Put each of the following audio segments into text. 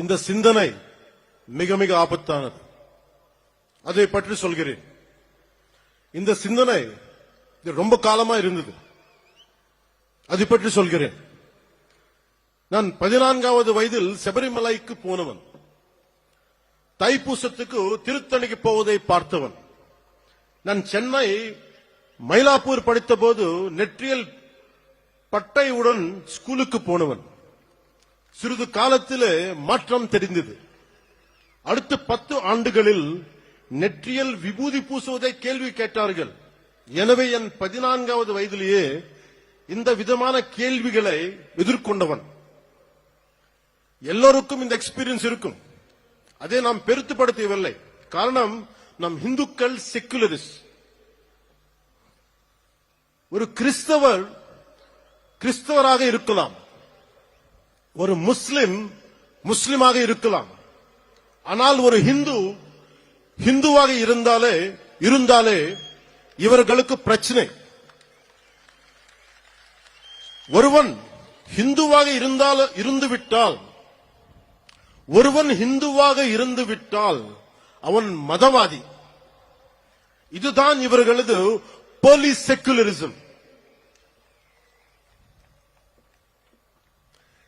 இந்த சிந்தனை மிக மிக ஆபத்தானது. அதை பற்றி சொல்கிறேன். இந்த சிந்தனை இது ரொம்ப காலமா இருந்தது. அதை பற்றி சொல்கிறேன். நான் பதினான்காவது வயதில் சபரிமலைக்கு போனவன். தைப்பூசத்துக்கு திருத்தணிக்கு போவதை பார்த்தவன். நான் சென்னை மயிலாப்பூர் படித்த போது நெற்றியல் பட்டையுடன் ஸ்கூலுக்கு போனவன். சிறிது காலத்திலே மாற்றம் தெரிந்தது. அடுத்த பத்து ஆண்டுகளில் நெற்றியல் விபூதி பூசுவதை கேள்வி கேட்டார்கள். எனவே என் பதினான்காவது வயதிலேயே இந்த விதமான கேள்விகளை எதிர்கொண்டவன். எல்லோருக்கும் இந்த எக்ஸ்பீரியன்ஸ் இருக்கும். அதை நாம் பெருத்துப்படுத்தவில்லை. காரணம் நம் இந்துக்கள் செக்குலரிஸ்ட் ஒரு கிறிஸ்தவர் கிறிஸ்தவராக இருக்கலாம். ஒரு முஸ்லிம் முஸ்லிமாக இருக்கலாம். ஆனால் ஒரு ஹிந்து ஹிந்துவாக இருந்தாலே இருந்தாலே இவர்களுக்கு பிரச்சனை. ஒருவன் ஹிந்துவாக இருந்தால் இருந்து விட்டால் ஒருவன் ஹிந்துவாக இருந்து விட்டால் அவன் மதவாதி. இதுதான் இவர்களது போலி செக்குலரிசம்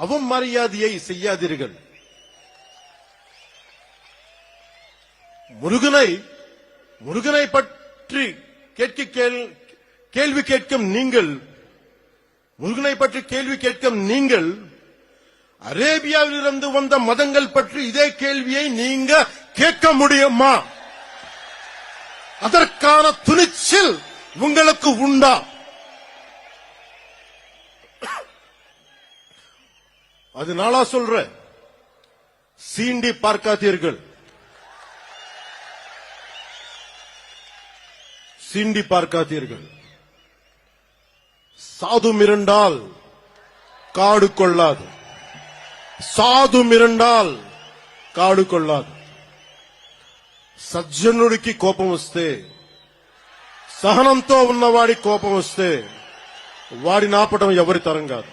அவமரியாதையை செய்யாதீர்கள். முருகனை முருகனை பற்றி கேட்க கேள்- கேள்வி கேட்கும் நீங்கள் முருகனை பற்றி கேள்வி கேட்கும் நீங்கள் அரேபியாவிலிருந்து வந்த மதங்கள் பற்றி இதே கேள்வியை நீங்க கேட்க முடியுமா? அதற்கான துணிச்சல் உங்களுக்கு உண்டா? அதனால சொல்றேன் சீண்டி பார்க்காதீர்கள் சீண்டி பார்க்காதீர்கள் சாது மிரண்டால் காடு கொள்ளாது సాధు మిరండాల్ కాడు కొల్లాదు సజ్జనుడికి కోపం వస్తే సహనంతో ఉన్నవాడి కోపం వస్తే వాడి నాపడం ఎవరి తరం కాదు